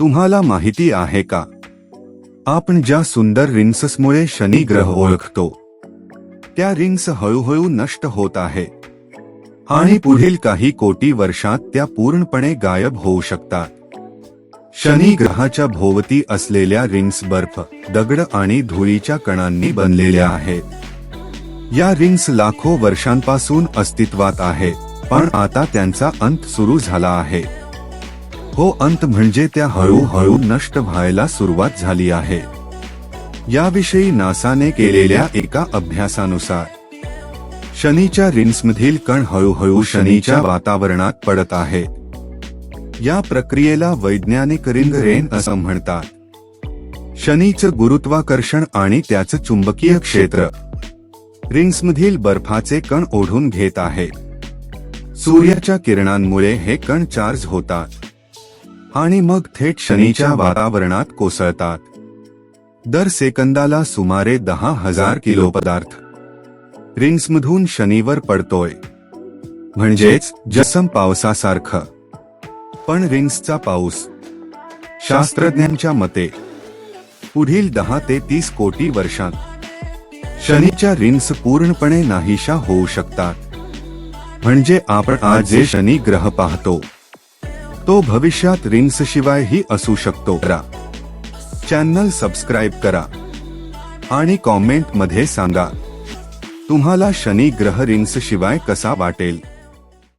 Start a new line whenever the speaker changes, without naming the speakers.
तुम्हाला माहिती आहे का? आपण ज्या सुंदर रिंग्समुळे शनी ग्रह ओळखतो त्या रिंग्स हळूहळू नष्ट होत आहे. आणि पुढील काही कोटी वर्षात त्या पूर्णपणे गायब होऊ शकतात. शनी ग्रहाच्या भोवती असलेल्या रिंग्स बर्फ दगड आणि धुळीच्या कणांनी बनलेल्या आहेत. या रिंग्स लाखो वर्षांपासून अस्तित्वात आहे पण आता त्यांचा अंत सुरू झाला आहे. हो अंत म्हणजे त्या हळूहळू नष्ट व्हायला सुरुवात झाली आहे. याविषयी नासाने केलेल्या एका अभ्यासानुसार शनीच्या रिन्समधील कण हळूहळू शनीच्या वातावरणात पडत आहे. या प्रक्रियेला वैज्ञानिक रिंग रेन असं म्हणतात. शनीचं गुरुत्वाकर्षण आणि त्याचं चुंबकीय क्षेत्र रिंग्समधील बर्फाचे कण ओढून घेत आहे. सूर्याच्या किरणांमुळे हे कण चार्ज होतात. आणि मग थेट शनीच्या वातावरणात कोसळतात. दर सेकंदाला सुमारे दहा हजार किलो पदार्थ. रिंग्समधून शनीवर पडतोय. म्हणजेच जसम पावसासारखं. पण रिंग्सचा पाऊस. शास्त्रज्ञांच्या मते. पुढील दहा ते तीस कोटी वर्षांत. शनीच्या रिंग्स पूर्णपणे नाहीशा होऊ शकतात. म्हणजे आपण आज जे शनी ग्रह पाहतो. तो भविष्यात रिंग्जशिवायही असू शकतो. करा. चॅनल सबस्क्राईब करा. आणि कॉमेंटमध्ये सांगा. तुम्हाला शनी ग्रह रिंग्सशिवाय कसा वाटेल?